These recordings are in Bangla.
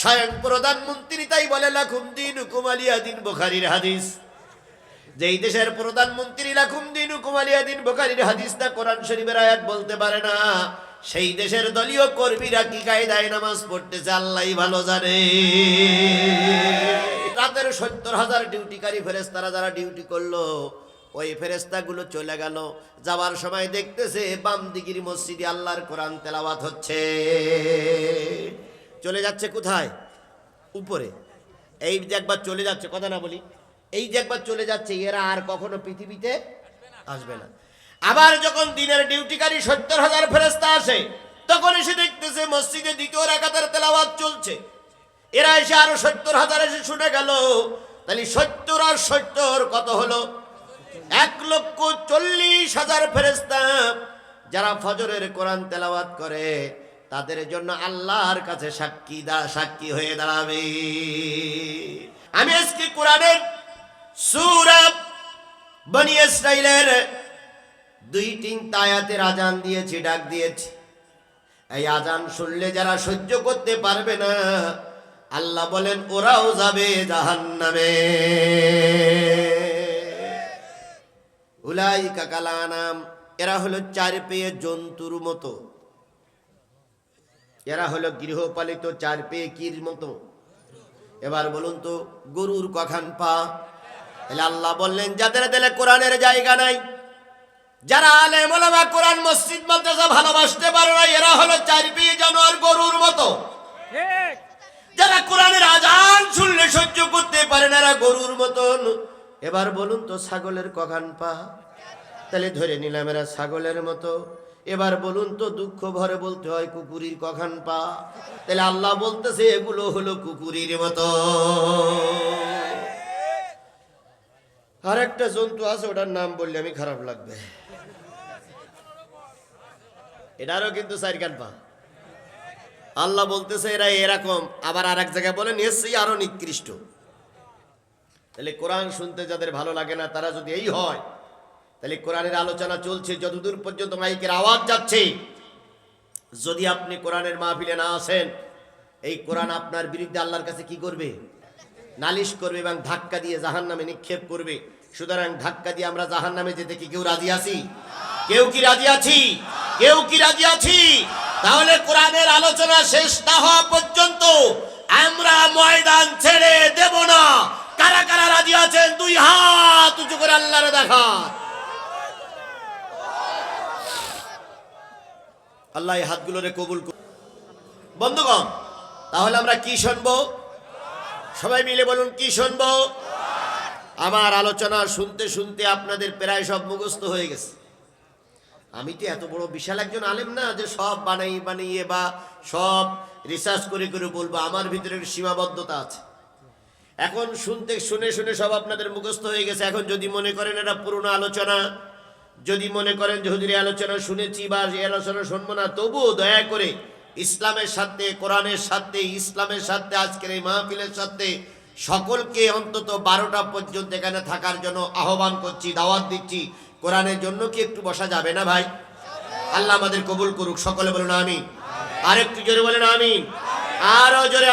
স্বয়ং প্রধানমন্ত্রী তাই বলে লাখুম দিন কুমালিয়া দিন বোখারির হাদিস। যেই দেশের প্রধানমন্ত্রী লাখুম দিন কুমালিয়া দিন বোখারির হাদিস না কোরআন শরীফের আয়াত বলতে পারে না। সেই দেশের দলীয় কর্মীরা কি কায়দায় নামাজ পড়তেছে আল্লাহ ভালো জানে। রাতের সত্তর হাজার ডিউটিকারী ফেরেস্তারা যারা ডিউটি করল, ওই ফেরেস্তাগুলো চলে গেল। যাওয়ার সময় দেখতেছে বাম দিগির মসজিদে আল্লাহর কোরআন তেলাওয়াত হচ্ছে। চলে যাচ্ছে কোথায়? উপরে। এই যে একবার চলে যাচ্ছে, কথা না বলি। এই যে একবার চলে যাচ্ছে, এরা আর কখনো পৃথিবীতে আসবে না। আবার যখন দিনের ডিউটিকারী সত্তর হাজার ফেরেস্তা আসে, তখন এসে দেখতেছে মসজিদে দ্বিতীয় রাকাতের তেলাওয়াত চলছে। এরা এসে আরও সত্তর হাজার এসে শুনে গেল, তাহলে সত্তর আর সত্তর কত হলো? এক লক্ষ চল্লিশ হাজার ফেরেস্তা যারা ফজরের কোরআন তেলাওয়াত করে তাদের জন্য আল্লাহর কাছে সাক্ষী দা, সাক্ষী হয়ে দাঁড়াবে। আমি আজকে কোরআনের সুরাব বনি ইসরাইলের দুই তিন তায়াতের আজান দিয়েছি, ডাক দিয়েছি। এই আজান শুনলে যারা সহ্য করতে পারবে না, আল্লাহ বলেন, ওরাও যাবে জাহান্নামে। উলাই কাকালানাম এরা হলো চার পেয়ে জন্তুর মতো। এরা হলো গৃহপালিত চার পেয়ে কির মতো। এবার বলুন তো, গরুর কখান পা? তাহলে আল্লাহ বললেন, যাদের দিলে কোরআনের জায়গা নাই, যারা আলে মোলামা কোরআন মসজিদ মাদ্রাসা ভালোবাসতে পারে না এরা হলো চার পেয়ে জানোয়ার গরুর মতো। যারা কোরআনের আজান শুনলে সহ্য করতে পারে না, এরা গরুর মতন। এবার বলুন তো, ছাগলের কখান পা? তাহলে ধরে নিলাম, এরা ছাগলের মতো। এবার বলুন তো দুঃখ ভরে বলতে হয় কুকুরির কখান পা। তাহলে আল্লাহ বলতেছে, এগুলো হলো কুকুরির মতো। আর একটা জন্তু আছে, ওটার নাম বললে আমি খারাপ লাগবে। এটারও কিন্তু চারকান পা। আল্লাহ বলতেছে, এরা এরকম। আবার আর এক জায়গায় বলেন এসছি আরও নিকৃষ্ট। তাহলে কোরআন শুনতে যাদের ভালো লাগে না, তারা যদি এই হয় তাহলে কোরআনের আলোচনা চলছে, যতদূর পর্যন্ত মাইকের আওয়াজ যাচ্ছে। যদি আপনি কোরআনের মাহফিলে না আসেন, এই কোরআন আপনার বিরুদ্ধে আল্লাহর কাছে কি করবে? নালিশ করবে এবং ধাক্কা দিয়ে জাহান নামে নিক্ষেপ করবে। সুতরাং ধাক্কা দিয়ে আমরা জাহান নামে যেতে কি কেউ রাজি আছি? কেউ কি রাজি আছি? কেউ কি রাজি আছি? তাহলে কোরআনের আলোচনা শেষ না হওয়া পর্যন্ত আমরা ময়দান ছেড়ে দেব না। কারা কারা রাজি আছেন? দুই হাত উঁচু করে আল্লাহরে দেখা আল্লাহ এই হাতগুলোরে কবুল। বন্ধুগণ, তাহলে আমরা কি শুনব? সবাই মিলে বলুন, কি শুনব? আমার আলোচনা শুনতে শুনতে আপনাদের প্রায় সব মুখস্থ হয়ে গেছে। আমি তো এত বড় বিশাল একজন আলেম না যে সব বানাই বানিয়ে বা সব রিসার্চ করে করে বলব, আমার ভিতরে সীমাবদ্ধতা আছে। এখন শুনতে শুনে শুনে সব আপনাদের মুখস্থ হয়ে গেছে। এখন যদি মনে করেন এটা পুরনো আলোচনা যদি মনে করেন যে হুজুরি আলোচনা শুনেছি বা এই আলোচনা শুনব না তবুও দয়া করে ইসলামের সাথে কোরআনের সাথে ইসলামের সাথে আজকের এই মাহফিলের সাথে সকলকে অন্তত বারোটা পর্যন্ত এখানে থাকার জন্য আহ্বান করছি দাওয়াত দিচ্ছি। কোরআনের জন্য কি একটু বসা যাবে না ভাই? আল্লাহ আমাদের কবুল করুক সকলে বলুন আমি আর একটু জোরে বলেন আমিন। আরও জোরে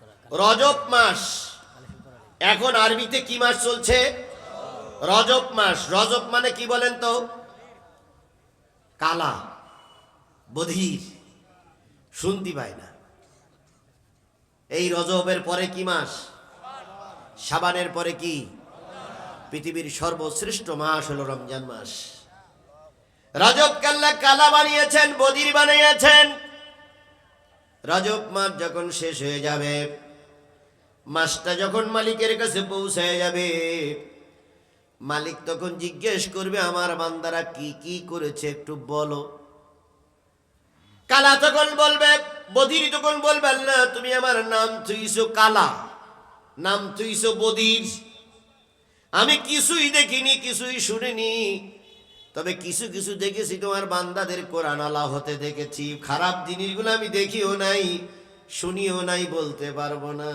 করা রজব মাস। এখন আরবিতে কি মাস চলছে? রজব মাস, রজব মানে কি বলেন তো? কালা, বধির, শুনতে পায় না। এই রজবের পরে কি মাস? সাবানের পরে কি? পৃথিবীর সর্বশ্রেষ্ঠ মাস হলো রমজান মাস। রজব কাল্লা কালা বানিয়েছেন বদির বানিয়েছেন। রজব মাস যখন শেষ হয়ে যাবে, মাসটা যখন মালিকের কাছে পৌঁছায় যাবে মালিক তখন জিজ্ঞেস করবে, আমার বান্দারা কি কি করেছে একটু বলো। কালা তখন বলবে, বধির তখন বলবে, আল্লাহ, তুমি আমার নাম থুইছো কালা, নাম থুইছো বধির। আমি কিছুই দেখিনি, কিছুই শুনিনি, তবে কিছু কিছু দেখেছি তোমার বান্দাদের কোরআন আলা হতে দেখেছি। খারাপ জিনিসগুলো আমি দেখিও নাই, শুনিও নাই, বলতে পারব না।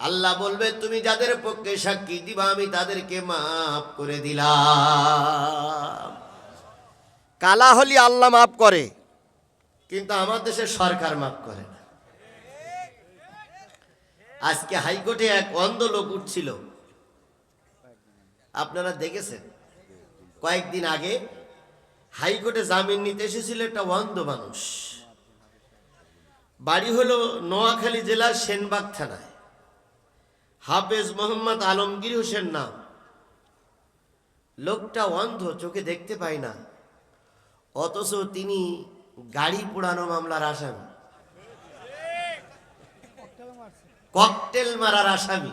আল্লাহ বলবে তুমি যাদের পক্ষে সাক্ষী দিবা আমি তাদেরকে মাফ করে দিলাম। কালা হলি আল্লাহ মাফ করে। কিন্তু আমার দেশের সরকার মাফ করে না। আজকে হাইকোর্টে এক অন্ধ লোক উঠছিল। আপনারা দেখেছেন? কয়েকদিন আগে হাইকোর্টে জামিন নিতে এসেছিল একটা অন্ধ মানুষ। বাড়ি হলো নোয়াখালী জেলার সেনবাগ থানায়। হাফেজ মোহাম্মদ আলমগীর হোসেন নাম। লোকটা অন্ধ, চোখে দেখতে পায় না। অথচ তিনি গাড়ি পোড়ানো মামলার আসামি। ককটেল মারার আসামি।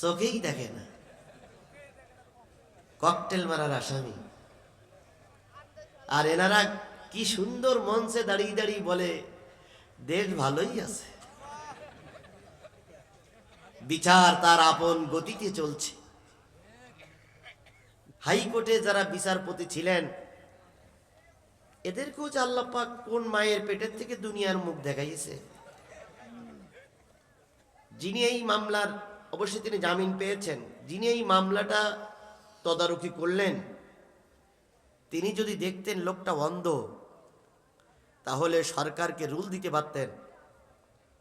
চোখেই দেখে না। ককটেল মারার আসামি। আর এনারা কি সুন্দর মঞ্চে দাঁড়িয়ে দাঁড়িয়ে বলে, দেশ ভালোই আছে। বিচার তার আপন গতিতে চলছে। হাইকোর্টে যারা বিচারপতি ছিলেন, এদেরকেও যে কোন মায়ের পেটের থেকে দুনিয়ার মুখ দেখাইছে? যিনি এই মামলার, অবশ্যই তিনি জামিন পেয়েছেন, যিনি এই মামলাটা তদারকি করলেন, তিনি যদি দেখতেন লোকটা অন্ধ, তাহলে সরকারকে রুল দিতে পারতেন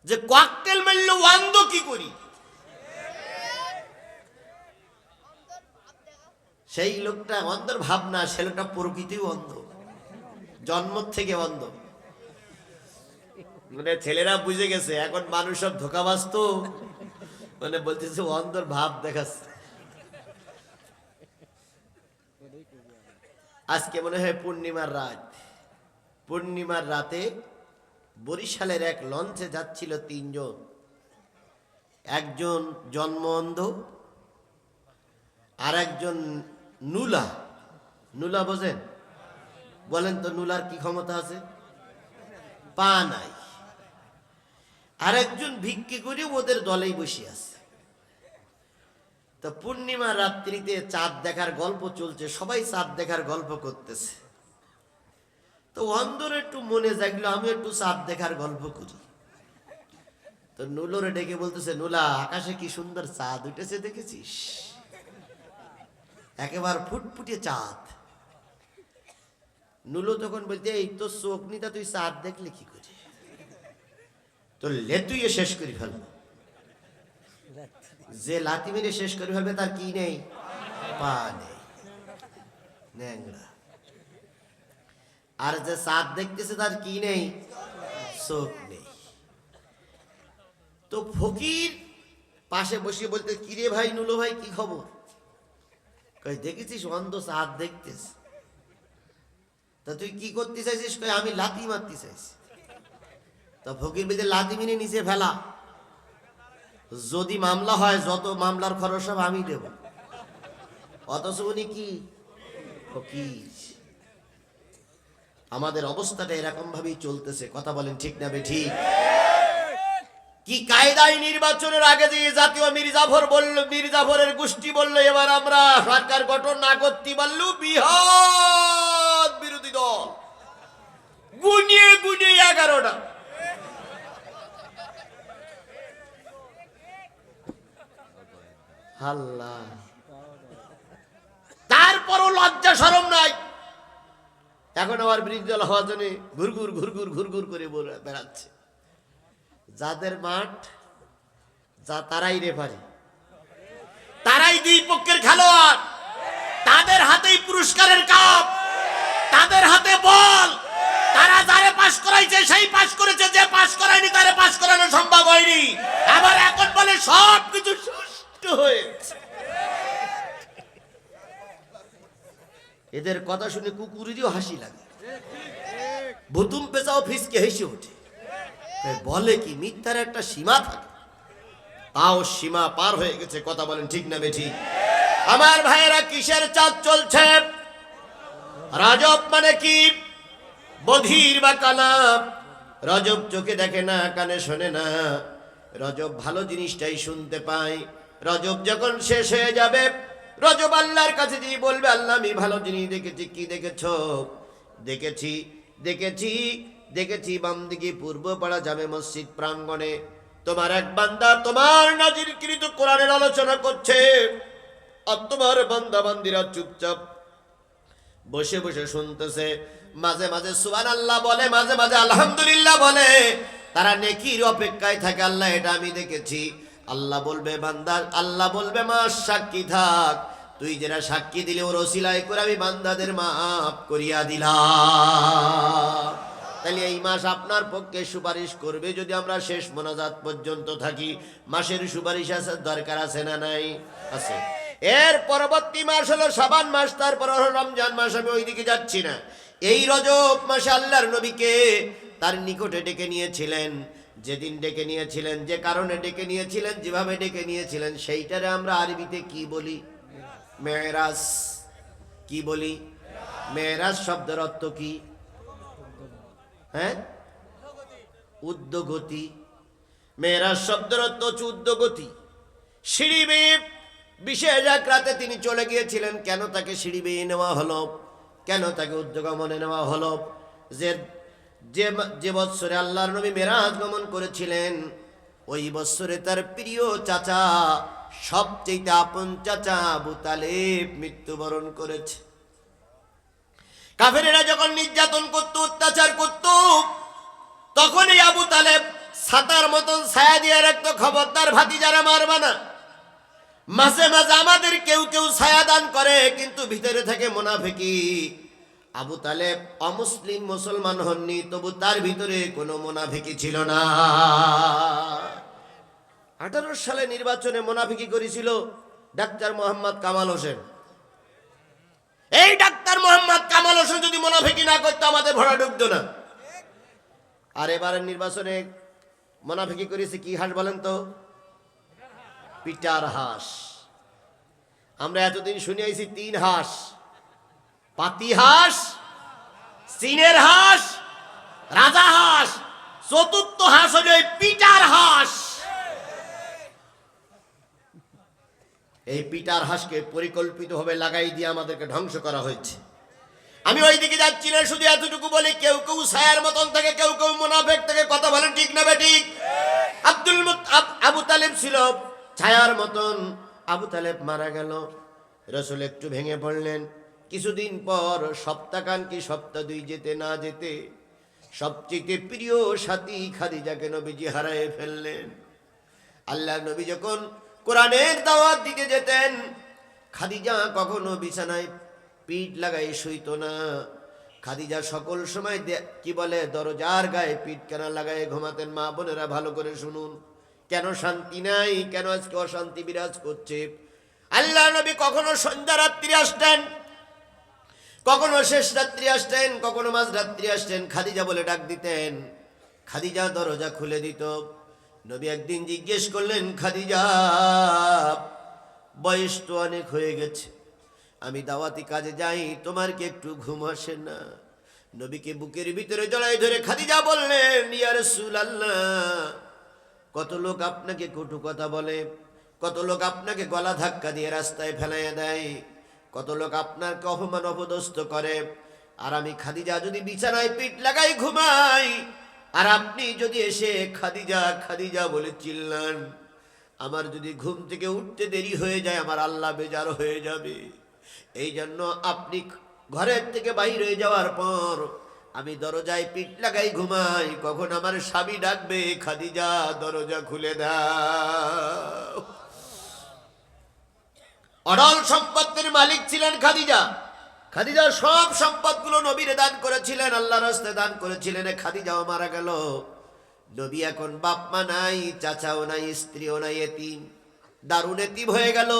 যে, ককটেল মারল, অন্ধ কি করি? সেই লোকটা অন্ধর ভাবনা, সে লোকটা প্রকৃতিও অন্ধ। জন্ম থেকে অন্ধ। মানে ছেলেরা বুঝে গেছে, এখন মানুষ সব ধোকাবাজ তো মানে বলতেছে অন্ধর ভাব দেখাচ্ছে। আজকে মনে হয় পূর্ণিমার রাত। পূর্ণিমার রাতে বরিশালের এক লঞ্চে যাচ্ছিল তিনজন। একজন জন্ম অন্ধ আর একজন নুলা। নুলা বোঝেন বলেন তো নুলার কি ক্ষমতা আছে? পা নাই। আরেকজন ভিক্ষি করে ওদের দলেই বসে আছে। তো পূর্ণিমা রাত্রিতে চাঁদ দেখার গল্প চলছে, সবাই চাঁদ দেখার গল্প করতেছে। তো অন্ধর একটু মনে জাগলো আমি একটু চাঁদ দেখার গল্প করি। তো নুলোরে ডেকে বলতেছে, নুলা, আকাশে কি সুন্দর চাঁদ উঠেছে দেখেছিস? একেবারে ফুটফুটে চাঁদ। নুলো তখন বলতে, এই তোর চোখ নিতা তুই চাঁদ দেখলে কি করে? তোর লেতুইয়ে শেষ করে ফেলব। যে লাতি মেরে শেষ করে ফেলবে তার কি নেই? পা নেই। আর যে চাঁদ দেখতেছে তার কি নেই? চোখ নেই। তো ফকির পাশে বসে বলতে, কিরে ভাই নুলো ভাই, কি খবর? দেখেছিস অন্ধ চাঁদ দেখতেছ? তা তুই কি করতে চাইছিস? আমি লাথি মারতে চাইছি। তা ফকির বেদে লাথি মিনে নিচে ফেলা। যদি মামলা হয়, যত মামলার খরচ সব আমি দেব। অথচ উনি কি? ফকির। আমাদের অবস্থাটা এরকম ভাবেই চলতেছে। কথা বলেন ঠিক না বে, ঠিক? কি কায়দায় নির্বাচনের আগে যে জাতীয় মির্জাফর বলল মির্জাফরের গোষ্ঠী বলল, এবার আমরা সরকার গঠন না করতে পারলু বিহার বিরোধী দল। গুনিয়ে গুনিয়ে এগারোটা। তারপরও লজ্জা সরম নাই। এখন আবার বিরোধী দল হওয়ার জন্য ঘুরঘুর ঘুরঘুর ঘুরঘুর করে বলে- বেড়াচ্ছে। যাদের মাঠ, যা তারাই রেফারি তারাই দুই পক্ষের খেলোয়াড়। তাদের হাতেই পুরস্কারের কাপ। তাদের হাতে বল। তারা যারে পাশ করাইছে, সেই পাশ করেছে। যে পাশ করায়নি, তারে পাশ করানো সম্ভব হয়নি। আবার এখন বলে সব কিছু সুষ্ঠু হয়েছে। এদের কথা শুনে কুকুরেরও হাসি লাগে। ভুতুম পেঁচাও ফিসকে হেসে ওঠে। বলে কি মিথ্যার একটা সীমা থাকে? তাও সীমা পার হয়ে গেছে, কথা বলেন ঠিক না বেঠি? আমার ভাইয়েরা, কিসের চাঁদ চলছে? রাজব মানে কি? বধির বা কানা? রজব চোখে দেখে না, কানে শোনে না। রজব ভালো জিনিসটাই শুনতে পায়। রজব যখন শেষ হয়ে যাবে, রজব আল্লাহর কাছে দিয়ে বলবে, আল্লাহ, আমি ভালো জিনিস দেখেছি, কি দেখেছ? দেখেছি দেখেছি দেখেছি বাম দিকে পূর্ব পাড়া জামে মসজিদ প্রাঙ্গণে। তোমার এক বান্দা তোমার নাজির কৃত কোরআনের আলোচনা করছে। আর তোমার বান্দা বান্দিরা চুপচাপ বসে বসে শুনতেছে। মাঝে মাঝে সুবান আল্লাহ বলে, মাঝে মাঝে আলহামদুলিল্লাহ বলে। তারা নেকির অপেক্ষায় থাকে, আল্লাহ এটা আমি দেখেছি। আল্লাহ বলবে, বান্দা, আল্লাহ বলবে, মা, সাক্ষী থাক। তুই যেটা সাক্ষী দিলে ওর ওসিলাই করে আমি বান্দাদের মাফ করিয়া দিলাম। তাহলে এই মাস আপনার পক্ষে সুপারিশ করবে যদি আমরা শেষ মোনাজাত পর্যন্ত থাকি। মাসের সুপারিশ আছে, দরকার আছে না নাই? আছে। এর পরবর্তী মাস হলো সাবান মাস, তারপর হলো রমজান মাস, আমি ওইদিকে যাচ্ছি না। এই রজব মাসে আল্লাহর নবীকে তার নিকটে ডেকে নিয়েছিলেন। যেদিন ডেকে নিয়েছিলেন, যে কারণে ডেকে নিয়েছিলেন, যেভাবে ডেকে নিয়েছিলেন, সেইটারে আমরা আরবিতে কি বলি? মেয়েরাজ। কি বলি? মেয়েরাজ শব্দের অর্থ কি? হ্যাঁ? উদ্যোগতি। মেয়েরাজ শব্দের অর্থ হচ্ছে উদ্যোগতি। সিঁড়ি বেয়ে বিশেষ এক রাতে তিনি চলে গিয়েছিলেন। কেন তাকে সিঁড়ি বেয়ে নেওয়া হলো? কেন তাকে উদ্যোগমনে নেওয়া হলো? যে যে যে বৎসরে আল্লাহর নবী মেরাজ গমন করেছিলেন, ওই বৎসরে তার প্রিয় চাচা, সবচেয়ে আপন চাচা আবু তালেব মৃত্যুবরণ করেছে। কাফেরেরা যখন নির্যাতন করত, অত্যাচার করত, তখনই আবু তালেব ছাতার মতন ছায়া দিয়ে রাখতো খবরদার ভাতি যারা মারবা না। মাঝে মাঝে আমাদের কেউ কেউ ছায়া দান করে, কিন্তু ভিতরে থাকে মোনাফেকি আবু তালেব অমুসলিম মুসলমান হননি, তবু তার ভিতরে কোনো মোনাফেকি ছিল না। আঠারো সালে নির্বাচনে মোনাফিকি করেছিল ডাক্তার মোহাম্মদ কামাল হোসেন। এই ডাক্তার মোহাম্মদ কামাল হোসেন যদি মোনাফিকি না করতো, আমাদের ভরা ঢুকতো না। আর এবারের নির্বাচনে মোনাফিকি করেছে কি হাঁস বলেন তো? পিটার হাঁস। আমরা এতদিন শুনে আইছি তিন হাঁস। পাতি হাঁস, চীনের হাঁস, রাজা হাঁস, চতুর্থ হাঁস হলো পিটার হাঁস। এই পিটার হাঁসকে পরিকল্পিতভাবে লাগাই দিয়ে আমাদেরকে ধ্বংস করা হয়েছে। আমি ওই দিকে যাচ্ছি না, শুধু এতটুকু বলি, কেউ কেউ ছায়ার মতন থেকে, কেউ কেউ মোনাফেক থেকে কথা বলেন, ঠিক না বেঠিক আব্দুল আব- তালেব ছিল, ছায়ার মতন। আবু তালেব মারা গেল। রসুল একটু ভেঙে পড়লেন। কিছুদিন পর সপ্তাহকান কি সপ্তাহ দুই যেতে না যেতে সবচেয়ে প্রিয় সাথী খাদিজাকে নবীজি হারায় ফেললেন। আল্লাহ নবী যখন কোরআনের দাওয়াত দিতে যেতেন। খাদিজা কখনো বিছানায় পিঠ লাগাই শুইতো না। খাদিজা সকল সময় কি বলে, দরজার গায়ে পিঠ কেন লাগাই ঘুমাতেন। মা বোনেরা ভালো করে শুনুন, কেন শান্তি নাই? কেন আজকে অশান্তি বিরাজ করছে? আল্লাহ নবী কখনো সন্ধ্যা রাত্রি আসতেন, কখনো শেষ রাত্রি আসতেন, কখনো মাঝ রাত্রি আসতেন। খাদিজা বলে ডাক দিতেন। খাদিজা দরজা খুলে দিত। নবী একদিন জিজ্ঞেস করলেন, খাদিজা, বয়স তো অনেক হয়ে গেছে। আমি দাওয়াতি কাজে যাই, তোমার কি একটু ঘুম আসে না? নবীকে বুকের ভিতরে জড়াই ধরে খাদিজা বললেন ইয়ার আল্লাহ কত লোক আপনাকে কটু কথা বলে, কত লোক আপনাকে গলা ধাক্কা দিয়ে রাস্তায় ফেলাইয়া দেয়, কত লোক আপনাকে অপমান অপদস্থ করে। আর আমি খাদিজা যদি বিছানায় পিঠ লাগাই ঘুমাই আর আপনি যদি এসে খাদিজা খাদিজা বলে চিল্লান, আমার যদি ঘুম থেকে উঠতে দেরি হয়ে যায়, আমার আল্লাহ বেজার হয়ে যাবে। এই জন্য আপনি ঘরের থেকে বাইর হয়ে যাওয়ার পর আমি দরজায় পিঠ লাগাই ঘুমাই, কখন আমার স্বামী ডাকবে, খাদিজা, দরজা খুলে দাও। অডল সম্পত্তির মালিক ছিলেন খাদিজা। খাদিজা সব সম্পদগুলো নবীরে দান করেছিলেন আল্লাহ রাস্তে দান করেছিলেন খাদিজাও মারা গেল। নবী এখন বাপ, মা নাই, চাচাও নাই, স্ত্রীও নাই, এতিম। দারুণ এতিম হয়ে গেল।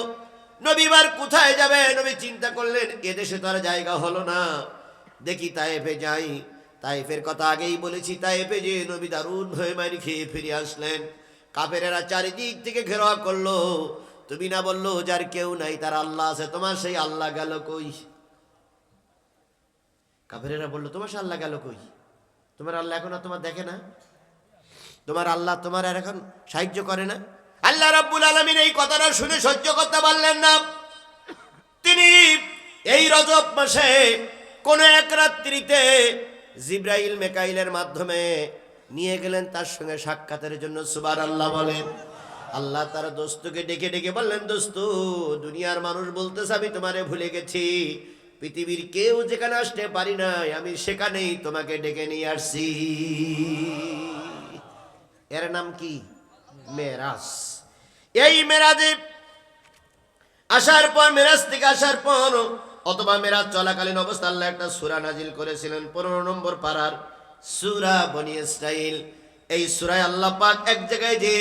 নবীবার কোথায় যাবে? নবী চিন্তা করলেন এদেশে তো আর জায়গা হলো না। দেখি তাইফে যাই। তাইফের কথা আগেই বলেছি, তাইফে যে নবী দারুণ হয়ে মারি খেয়ে ফিরে আসলেন। কাপেরেরা চারিদিক থেকে ঘেরাও করল। তুমি না বলল, যার কেউ নাই, তার আল্লাহ আছে, তোমার সেই আল্লাহ গেল কই? কাফেরেরা বলল, তোমার সে আল্লাহ গেল কই? তোমার আল্লাহ এখন আর তোমার দেখে না? তোমার আল্লাহ তোমার আর এখন সাহায্য করে না? আল্লাহ রাব্বুল আলমিন এই কথাটা শুনে সহ্য করতে পারলেন না। তিনি এই রজব মাসে কোন এক রাত্রিতে জিব্রাইল মেকাইলের মাধ্যমে নিয়ে গেলেন, তার সঙ্গে সাক্ষাতের জন্য সুবার আল্লাহ বলেন। আল্লাহ তার দোস্তকে ডেকে ডেকে বললেন, দোস্ত, দুনিয়ার মানুষ বলতেছে, আমি তোমারে ভুলে গেছি। পৃথিবীর কেউ যেখানে আসতে পারি নাই, আমি সেখানেই তোমাকে ডেকে নিয়ে আসছি। এর নাম কি? মেরাজ। এই মেরাজে আসার পর, মেরাজ থেকে আসার পর, অথবা মেরাজ চলাকালীন অবস্থা আল্লাহ একটা সুরা নাজিল করেছিলেন, পনেরো নম্বর পাড়ার সুরা বনি ইসরাইল এই সুরায় আল্লাহ পাক এক জায়গায় যে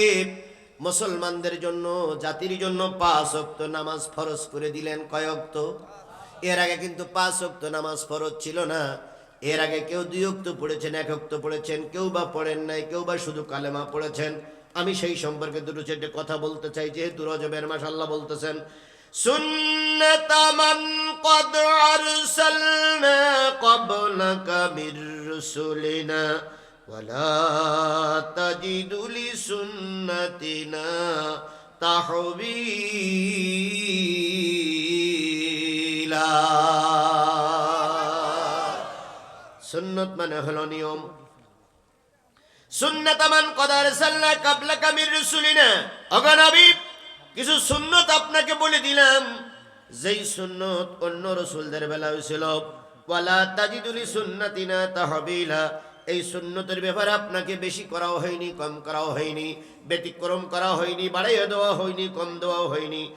মুসলমানদের জন্য, জাতির জন্য পাঁচ অক্ত নামাজ ফরজ করে দিলেন। কয় অক্ত এর আগে কিন্তু পাঁচ অক্ত নামাজ ফরজ ছিল না এর আগে কেউ দুই অক্ত পড়েছেন এক অক্ত পড়েছেন কেউ বা পড়েন নাই কেউ বা শুধু কালেমা পড়েছেন আমি সেই সম্পর্কে দুটো চারটে কথা বলতে চাই যেহেতু রজবের মাস আল্লাহ বলতেছেন সুন্নত মান قد أرسلنا قبلك من رسلنا ولا تجد لسنتنا تحويلا সুন্নত মানে হলো নিয়ম। সুন্নতামান কদার সাল্লা কাবলা কামির রসুলিনা। অগনবী কিছু সুন্নত আপনাকে বলে দিলাম। যেই সুন্নত অন্য রসুলদের বেলা হয়েছিল। ওয়ালা তাজিদুলি সুন্নাতিনা তাহবিলা। এই সুন্নতের ব্যাপারে আপনাকে বেশি করাও হয়নি, কম করাও হয়নি, ব্যতিক্রম করা হয়নি, বাড়াইয়া দেওয়া হয়নি, কম দেওয়াও হয়নি।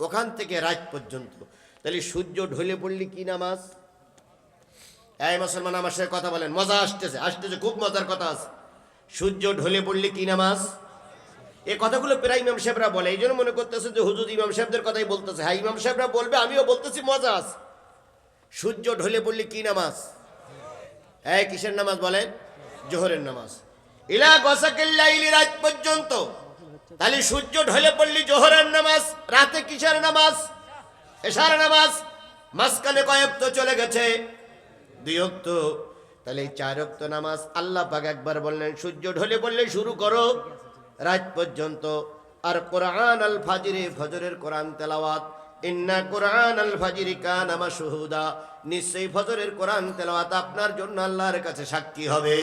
ওখান থেকে রাত পর্যন্ত। তাহলে সূর্য ঢলে পড়লে কি নামাজ? এই মুসলমান আমার সাথে কথা বলেন, মজা আসতেছে আসতেছে, খুব মজার কথা আছে। সূর্য ঢলে পড়লে কি নামাজ? এই কথাগুলো প্রায় ইমাম সাহেবরা বলে এই জন্য মনে করতেছে যে হুজুর ইমাম সাহেবদের কথাই বলতেছে। হ্যাঁ ইমাম সাহেবরা বলবে, আমিও বলতেছি, মজা আছে। সূর্য ঢলে পড়লে কি নামাজ? এই কিসের নামাজ বলেন? জোহরের নামাজ। ইলা গসাকিল্লাইলি রাত পর্যন্ত। তাহলে সূর্য ঢলে পড়লি জোহরের নামাজ রাতে কিসের নামাজ? এশার নামাজ? মাঝখানে কয়েক তো চলে গেছে। দুই অক্ত। তাহলে এই চার অক্ত নামাজ আল্লাহ পাক একবার বললেন সূর্য ঢলে পড়লে শুরু করো। রাত পর্যন্ত। আর কোরআন আল ফাজিরে ফজরের কোরআন তেলাওয়াত। ইন্না কোরআন আল ফাজিরি কান আমা শুহুদা নিশ্চয়ই ফজরের কোরআন তেলাওয়াত আপনার জন্য আল্লাহর কাছে সাক্ষী হবে।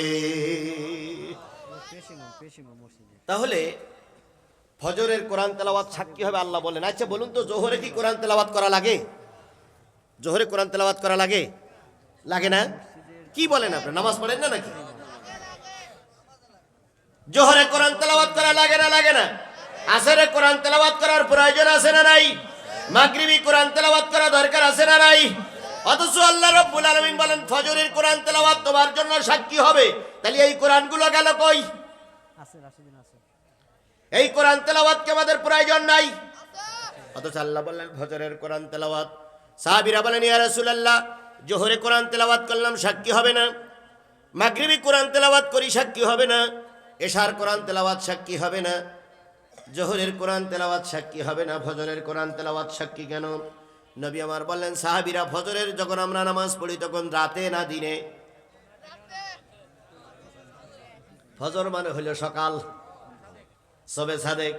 তাহলে ফজরের কোরআন তেলাওয়াত সাক্ষী হবে, আল্লাহ বলেন। আচ্ছা বলুন তো, জোহরে কি কোরআন তেলাওয়াত করা লাগে? জোহরে কোরআন তেলাওয়াত করা লাগে? লাগে না? কি বলেন আপনি নামাজ পড়েন না নাকি? জোহরে কোরআন তেলাওয়াত করা লাগে না লাগে না? আসরে কোরআন তেলাওয়াত করার প্রয়োজন আছে না নাই? মাগরিবি কোরআন তেলাওয়াত করা দরকার আছে না নাই? অথচ আল্লাহ রব্বুল আলামিন বলেন, ফজরের কোরআন তেলাওয়াত তোমার জন্য সাক্ষী হবে। তাহলে এই কোরআনগুলো গেল কই? আছে আছে এই কোরআন তেলাওয়াত কি আমাদের প্রয়োজন নাই? অথচ আল্লাহ বললেন ভজরের কোরআন তেলাওয়াত। সাহাবীরা বলেন, ইয়া রাসূলুল্লাহ, জোহরে কোরআন তেলাওয়াত করলাম, সাক্ষী হবে না। মাগরিবি কোরআন তেলাওয়াত করি, সাক্ষী হবে না। এশার কোরআন তেলাওয়াত সাক্ষী হবে না। জোহরের কোরআন তেলাওয়াত সাক্ষী হবে না। ভজরের কোরআন তেলাওয়াত সাক্ষী কেন? নবী আমার বললেন, সাহাবীরা ফজরের যখন আমরা নামাজ পড়ি, তখন রাতে না দিনে? ফজর মানে হইল সকাল। সবে সাদেক।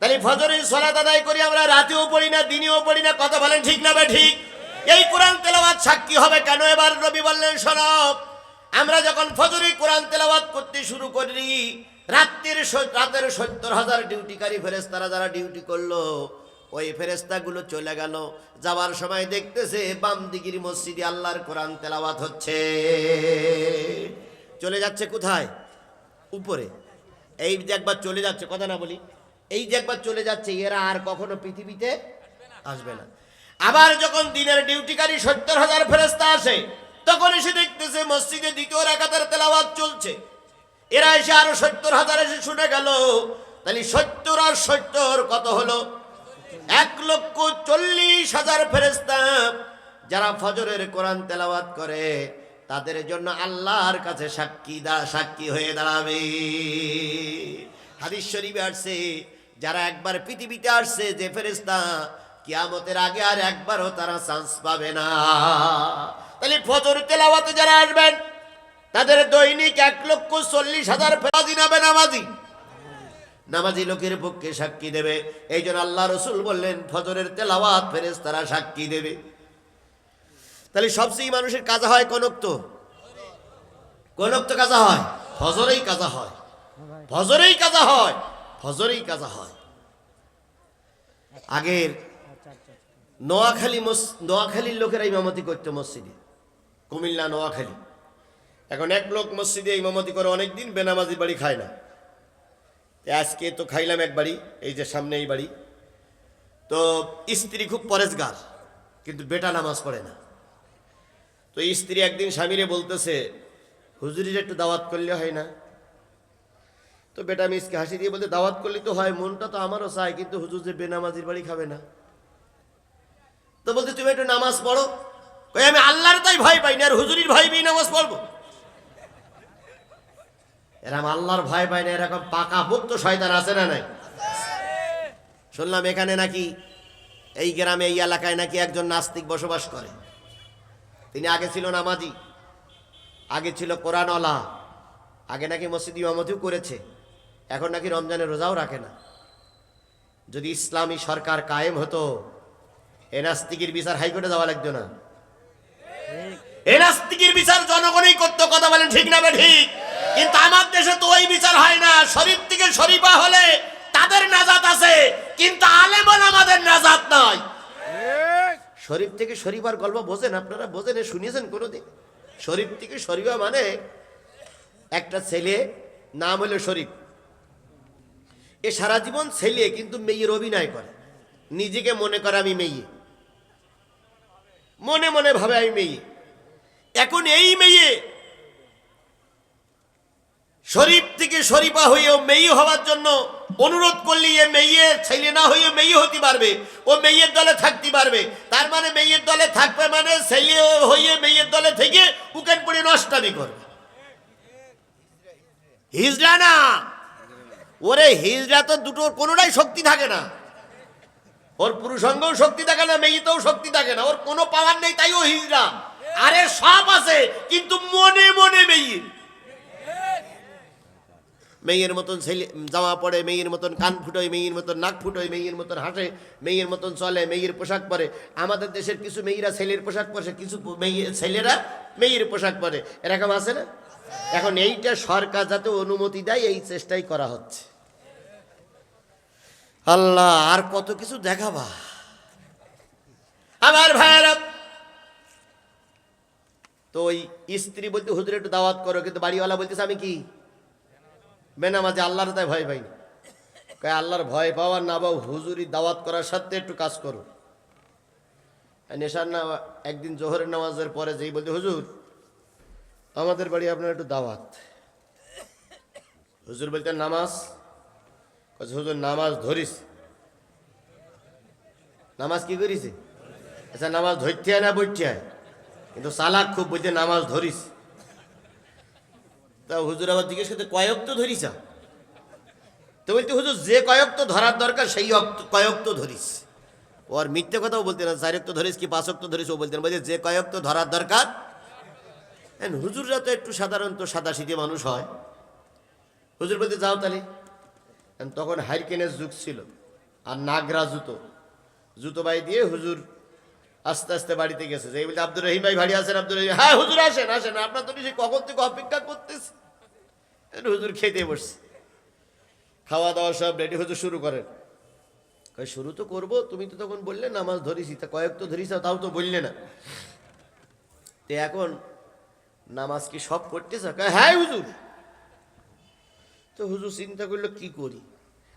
তাহলে ফজরের সলাত আদায় করি আমরা, রাতেও পড়ি না, দিনেও পড়ি না, কথা বলেন ঠিক না বে ঠিক? এই কোরআন তেলাওয়াত সাক্ষী হবে কেন? এবার রবি বললেন শোনব আমরা যখন ফজরে কোরআন তেলাওয়াত করতে শুরু করি, রাত্রির রাতের সত্তর হাজার ডিউটিকারী ফেরেস্তারা যারা ডিউটি করল, ওই ফেরেস্তাগুলো চলে গেল। যাওয়ার সময় দেখতেছে বাম দিগির মসজিদে আল্লাহর কোরআন তেলাওয়াত হচ্ছে। চলে যাচ্ছে কোথায়? উপরে। এই যে একবার চলে যাচ্ছে, কথা না বলি, এই যে একবার চলে যাচ্ছে, এরা আর কখনো পৃথিবীতে আসবে না। আবার যখন দিনের ডিউটিকারী সত্তর হাজার ফেরস্তা আসে, তখন এসে দেখতেছে মসজিদে দ্বিতীয় রাকাতের তেলাওয়াত চলছে। এরা এসে আরও সত্তর হাজার এসে শুনে গেল, তাহলে সত্তর আর সত্তর কত হলো? এক লক্ষ চল্লিশ হাজার ফেরেস্তা যারা ফজরের কোরআন তেলাওয়াত করে তাদের জন্য আল্লাহর কাছে সাক্ষী দা, সাক্ষী হয়ে দাঁড়াবে। হাদিস শরীফে আসছে, যারা একবার পৃথিবীতে আসছে, যে ফেরেস্তা কিয়ামতের আগে আর একবারও তারা চান্স পাবে না। তাহলে ফজর তেলাওয়াতে যারা আসবেন, তাদের দৈনিক এক লক্ষ চল্লিশ হাজার ফেরাজি নামে নামাজি। নামাজি লোকের পক্ষে সাক্ষী দেবে। এই জন্য আল্লাহ রসুল বললেন, ফজরের তেলাওয়াত ফেরেস তারা সাক্ষী দেবে। তাহলে সবচেয়ে মানুষের কাজা হয় কনক তো? কনক তো কাজা হয়। ফজরেই কাজা হয়। ফজরেই কাজা হয়। ফজরেই কাজা হয়। আগের নোয়াখালী নোয়াখালীর লোকেরা ইমামতি করতো মসজিদে। কুমিল্লা, নোয়াখালী। এখন এক লোক মসজিদে ইমামতি করে অনেকদিন বেনামাজি বাড়ি খায় না। আজকে তো খাইলাম এক বাড়ি, এই যে সামনে এই বাড়ি। তো স্ত্রী খুব পরেজগার কিন্তু বেটা নামাজ পড়ে না। তো স্ত্রী একদিন স্বামীরে বলতেছে, হুজুরির একটু দাওয়াত করলে হয় না? তো বেটা মিসকে হাসি দিয়ে বলতে, দাওয়াত করলে তো হয়, মনটা তো আমারও চায়, কিন্তু হুজুর যে বেনামাজির বাড়ি খাবে না। তো বলতে তুমি একটু নামাজ পড়ো। কই আমি আল্লাহর তাই ভয় পাই না, আর হুজুরির ভয় পেয়ে নামাজ পড়ব। এরকম আল্লাহর ভয় পাই না, এরকম পাকা ভুক্ত শয়তান আছে না নাই? শুনলাম এখানে নাকি এই গ্রামে, এই এলাকায় নাকি একজন নাস্তিক বসবাস করে। তিনি আগে ছিল নামাজি, আগে ছিল কোরআনওয়ালা, আগে নাকি মসজিদ ইমামতিও করেছে, এখন নাকি রমজানের রোজাও রাখে না। যদি ইসলামী সরকার কায়েম হতো, এ নাস্তিকের বিচার হাইকোর্টে যাওয়া লাগতো না। এ নাস্তিকের বিচার জনগণই করতো, কথা বলেন ঠিক না ঠিক কিন্তু আমার দেশে তো ওই বিচার হয় না। শরীফ থেকে শরীফা হলে তাদের নাজাত আছে, কিন্তু আলেমন আমাদের নাজাত নাই শরীফ থেকে শরীফার গল্প বোঝেন আপনারা? বোঝেন শুনিয়েছেন কোনোদিন? শরীফ থেকে শরীফা মানে একটা ছেলে, নাম হলো শরীফ। এ সারা জীবন ছেলে, কিন্তু মেয়ের অভিনয় করে। নিজেকে মনে করে আমি মেয়ে। মনে মনে ভাবে আমি মেয়ে। এখন এই মেয়ে শরীফ থেকে শরীফা হয়েও মেয়ে হওয়ার জন্য অনুরোধ করলে, এ মেয়ে ছেলে না হয়ে মেয়ে হতে পারবে, ও মেয়ের দলে থাকতে পারবে। তার মানে মেয়ের দলে থাকবে মানে ছেলে হয়ে মেয়ের দলে থেকে উকেন পড়ে নষ্টামি করবে। হিজড়া না। ওরে হিজড়া তো দুটোর কোনোটাই শক্তি থাকে না। ওর পুরুষঙ্গও শক্তি থাকে না, মেয়েতেও শক্তি থাকে না। ওর কোনো পাওয়ার নেই তাই ও হিজড়া। আরে সব আছে, কিন্তু মনে মনে মেয়ে মেয়ের মতন ছেলে জামা পরে, মেয়ের মতন কান ফুটোয়, মেয়ের মতন নাক ফুটোয়, মেয়ের মতন হাসে, মেয়ের মতন চলে, মেয়ের পোশাক পরে। আমাদের দেশের কিছু মেয়েরা ছেলের পোশাক পরে, কিছু মেয়ে ছেলেরা মেয়ের পোশাক পরে। এরকম আছে না? এখন এইটা সরকার যাতে অনুমতি দেয়, এই চেষ্টাই করা হচ্ছে। আল্লাহ, আর কত কিছু দেখাবা। আমার ভাইয়েরা, তো ওই স্ত্রী বলতে, হুজুর, একটু দাওয়াত করো। কিন্তু বাড়িওয়ালা বলতেছে, আমি কি? বেনামাজে আল্লাহর তাই ভয় পাই না কয়, আল্লাহর ভয় পাওয়ার না পাও হুজুরি দাওয়াত করার সাথে একটু কাজ করো। নেশার না, একদিন জোহরের নামাজের পরে যেই বলতে, হুজুর, আমাদের বাড়ি আপনার একটু দাওয়াত। হুজুর বলতে, নামাজ? হুজুর, নামাজ ধরিস। নামাজ কি করিস আচ্ছা নামাজ ধরতে হয় না বইতে হয়? কিন্তু চালাক খুব বলতে, নামাজ ধরিস। তা হুজুর আবার জিজ্ঞেস করতে কয়েক তো ধরিস তো বলতে, হুজুর, যে কয়েক তো ধরার দরকার, সেই কয়ক তো ধরিস। ও আর মিথ্যে কথাও বলতে না চারক তো ধরিস কি পাঁচক তো ধরিস ও বলতেন বলছে, যে কয়েক তো ধরার দরকার? হুজুররা তো একটু সাধারণত সাদা শীতে মানুষ হয়। হুজুর বলতে, যাও তাহলে। তখন হাইরকেনের যুগ ছিল, আর নাগরা জুতো জুতো বাই দিয়ে হুজুর আস্তে আস্তে বাড়িতে গেছে। যে বলতে আব্দুর রহিম ভাই বাড়ি আসেন আব্দুর রহিম। হ্যাঁ হুজুর আসেন আসেন। আপনার তো সে কখন থেকে অপেক্ষা করতেছে? হুজুর খেতে বসছে। খাওয়া দাওয়া সব রেডি হুজুর শুরু করেন। শুরু তো করব, তুমি তো তখন বললে নামাজ ধরিসি তা কয়েক তো ধরিস তাও তো বললে না। তো এখন নামাজ কি সব করতেছ হ্যাঁ হুজুর। তো হুজুর চিন্তা করল, কি করি?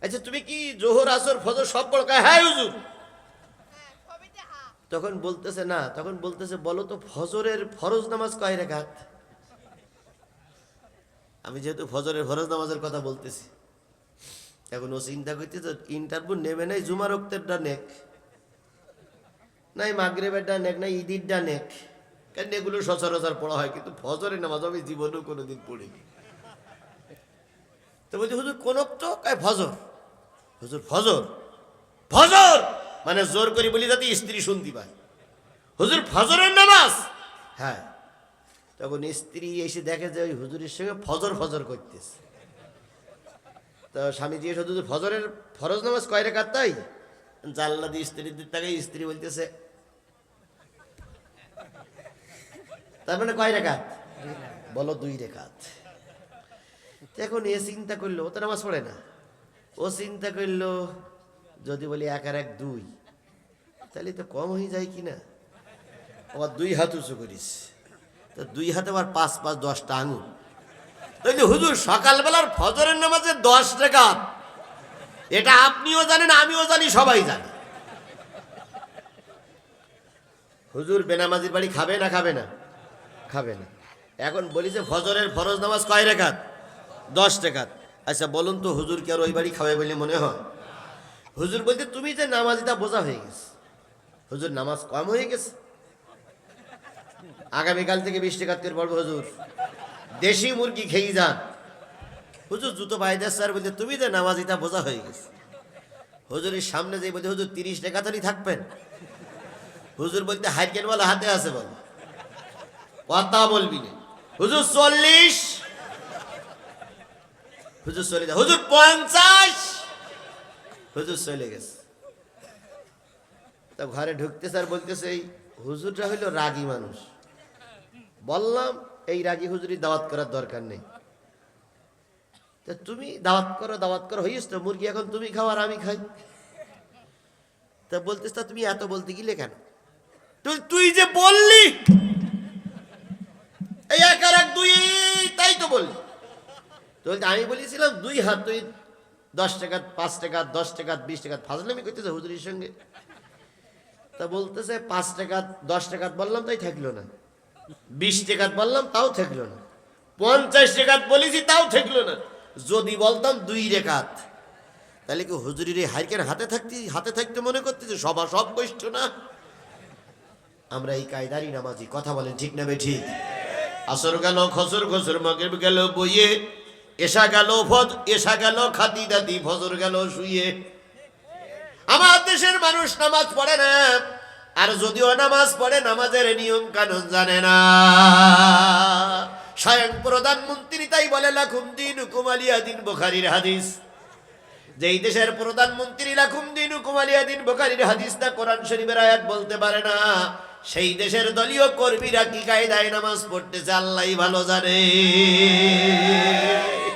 আচ্ছা তুমি কি জোহর, আসর, ফজর সব পড়ো? হ্যাঁ হুজুর। তখন বলতেছে, না। তখন বলতেছে, বলো তো, ফজরের ফরজ নামাজ কয় রেখাত? আমি যেহেতু ফজরের ফরজ নামাজের কথা বলতেছি, এখন ও চিন্তা করতেছে ইন্টারভিউ নেবে নাই জুমার রক্তেরটা নেক, নাই মাগরেবেরটা নেক, নাই ঈদিরটা নেক। কারণ এগুলো সচরাচর পড়া হয়, কিন্তু ফজরের নামাজ আমি জীবনেও কোনোদিন পড়িনি। তো বলছি, হুজুর, কোন তো কয়, ফজর। হুজুর, ফজর। ফজর! মানে জোর করি বলি যাতে স্ত্রী শুনতে পায়। হুজুর ফজরের নামাজ? হ্যাঁ। তখন স্ত্রী এসে দেখে যে ওই হুজুরের সঙ্গে ফজর ফজর করতেছে। তো স্বামী জিজ্ঞেস হুজুর ফজরের ফরজ নামাজ কয় রেখাত তাই? জানলা দিয়ে স্ত্রীর দিক থেকে স্ত্রী বলতেছে, তার মানে কয় রেখাত বলো দুই রেখাত এখন এ চিন্তা করল, ও তো নামাজ পড়ে না। ও চিন্তা করল, যদি বলি এক আর এক দুই। তাহলে তো কম হয়ে যায় কি না আবার দুই হাত উঁচু করিস। তো দুই হাতে আবার পাঁচ পাঁচ দশটা আঙুল। তাইলে হুজুর, সকালবেলার ফজরের নামাজে দশ রেখাত। এটা আপনিও জানেন, আমিও জানি, সবাই জানে। হুজুর, বেনামাজির বাড়ি খাবে না খাবে না? খাবে না। এখন বলি যে ফজরের ফরজ নামাজ কয় রেখাত? দশ রেখাত। আচ্ছা বলুন তো হুজুর কি আর ওই বাড়ি খাবে বলে মনে হয়? হুজুর বলতে তুমি যে নামাজিটা বোঝা হয়ে গেছে। হুজুর, নামাজ কম হয়ে গেছে। আগামীকাল থেকে বৃষ্টি টাকা করে পড়ব হুজুর। দেশি মুরগি খেয়ে যান। হুজুর, জুতো বাইদার স্যার বলতে তুমি যে নামাজিটা বোঝা হয়ে গেছে। হুজুরের সামনে যে বলতে হুজুর, তিরিশ টাকা তারই থাকবেন? হুজুর বলতে হাইকেন বলা হাতে আছে বল। কথা বলবি না। হুজুর, চল্লিশ। হুজুর, চলে যা। হুজুর, পঞ্চাশ। হুজুর, চলে গেছে। তা ঘরে ঢুকতে স্যার বলতেছে, এই হুজুরটা হইল রাগী মানুষ। বললাম, এই রাগী হুজুরি দাওয়াত করার দরকার নেই। তা তুমি দাওয়াত করো দাওয়াত করো, হইস তো, মুরগি এখন তুমি খাও আর আমি খাই। তা বলতেছ, তা তুমি এত বলতে গেলে কেন? তুই তুই যে বললি, এই আর এক দুই, তাই তো বললি। তো আমি বলেছিলাম, দুই হাত তুই দশ টাকা, পাঁচ টাকা, দশ টাকা, বিশ টাকা, ফাজলামি করতেছে হুজুরির সঙ্গে। তা বলতেছে, পাঁচ টাকা দশ টাকা বললাম, তাই থাকল না। বিশ টাকা বললাম, তাও থাকল না। পঞ্চাশ টাকা বলেছি, তাও থাকল না। যদি বলতাম দুই রেখাত, তাহলে কি হুজুরির এই হাইকের হাতে থাকতে হাতে থাকতে মনে করতেছে সবা সব বৈষ্ঠ না? আমরা এই কায়দারি নামাজি, কথা বলেন ঠিক না ঠিক আসর গেল, খসর খসর মগের গেল, বইয়ে এসা গেল, ফজ এসা গেল খাতি দাদি ফজর গেল শুয়ে আমার দেশের মানুষ নামাজ পড়ে না। আর যদিও নামাজ পড়ে, নামাজের নিয়ম কানুন জানে না। স্বয়ং প্রধানমন্ত্রী তাই বলে লাখুম দিন কুমালিয়া দিন বোখারির হাদিস। যেই দেশের প্রধানমন্ত্রী লাখুম দিন কুমালিয়া দিন বোখারির হাদিস না কোরআন শরীফের আয়াত বলতে পারে না। সেই দেশের দলীয় কর্মীরা কি কায়দায় নামাজ পড়তেছে আল্লাহ ভালো জানে।